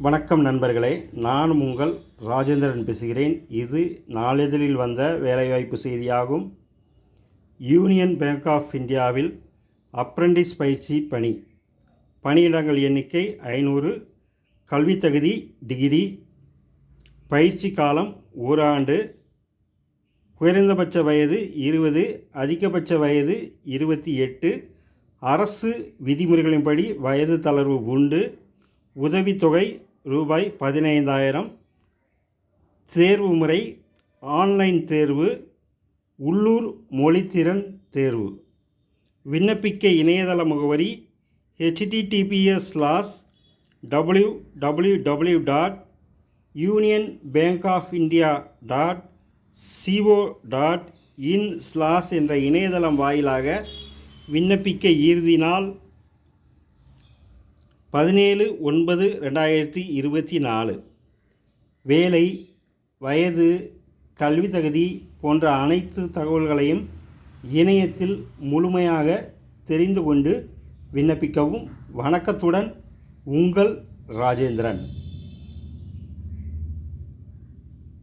வணக்கம் நண்பர்களே நான் உங்கள் ராஜேந்திரன் பேசுகிறேன். இது நாளிதழில் வந்த வேலைவாய்ப்பு செய்தியாகும். யூனியன் பேங்க் ஆஃப் இந்தியாவில் அப்ரெண்டிஸ் பயிற்சி பணி. பணியிடங்கள் எண்ணிக்கை ஐநூறு கல்வித்தகுதி டிகிரி. பயிற்சி காலம் ஓராண்டு குறைந்தபட்ச வயது இருபது அதிகபட்ச வயது இருபத்தி எட்டு. அரசு விதிமுறைகளின்படி வயது தளர்வு உண்டு. உதவித்தொகை ரூபாய் பதினைந்தாயிரம். தேர்வு முறை ஆன்லைன் தேர்வு உள்ளூர் மொழித்திறன் தேர்வு. விண்ணப்பிக்க இணையதள முகவரி HTTPS slash W W W dot union bank of India dot CO dot in slash என்ற இணையதளம் வாயிலாக விண்ணப்பிக்க இறுதி நாள் பதினேழு ஒன்பது ரெண்டாயிரத்தி இருபத்தி நாலு. வேலை வயது கல்வி தகுதி போன்ற அனைத்து தகவல்களையும் இணையத்தில் முழுமையாக தெரிந்து கொண்டு விண்ணப்பிக்கவும் வணக்கத்துடன் உங்கள் ராஜேந்திரன்.